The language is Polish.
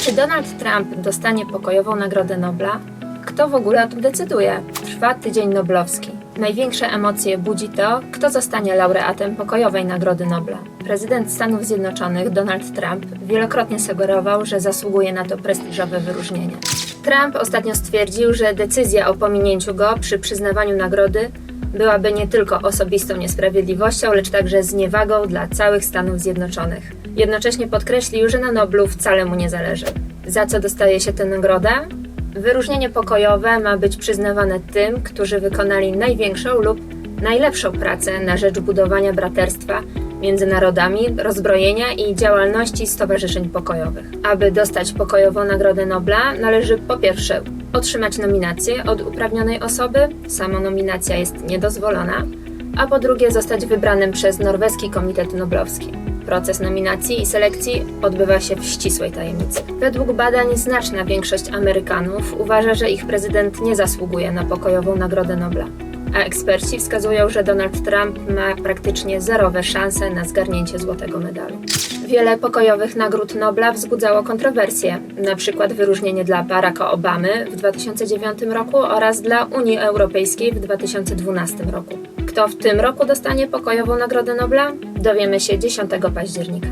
Czy Donald Trump dostanie pokojową Nagrodę Nobla? Kto w ogóle o tym decyduje? Trwa tydzień noblowski. Największe emocje budzi to, kto zostanie laureatem pokojowej Nagrody Nobla. Prezydent Stanów Zjednoczonych Donald Trump wielokrotnie sugerował, że zasługuje na to prestiżowe wyróżnienie. Trump ostatnio stwierdził, że decyzja o pominięciu go przy przyznawaniu nagrody byłaby nie tylko osobistą niesprawiedliwością, lecz także zniewagą dla całych Stanów Zjednoczonych. Jednocześnie podkreślił, że na Noblu wcale mu nie zależy. Za co dostaje się tę nagrodę? Wyróżnienie pokojowe ma być przyznawane tym, którzy wykonali największą lub najlepszą pracę na rzecz budowania braterstwa między narodami, rozbrojenia i działalności stowarzyszeń pokojowych. Aby dostać pokojową Nagrodę Nobla, należy po pierwsze otrzymać nominację od uprawnionej osoby, sama nominacja jest niedozwolona, a po drugie zostać wybranym przez Norweski Komitet Noblowski. Proces nominacji i selekcji odbywa się w ścisłej tajemnicy. Według badań znaczna większość Amerykanów uważa, że ich prezydent nie zasługuje na pokojową Nagrodę Nobla. A eksperci wskazują, że Donald Trump ma praktycznie zerowe szanse na zgarnięcie złotego medalu. Wiele pokojowych nagród Nobla wzbudzało kontrowersje, na przykład wyróżnienie dla Baracka Obamy w 2009 roku oraz dla Unii Europejskiej w 2012 roku. Kto w tym roku dostanie pokojową Nagrodę Nobla? Dowiemy się 10 października.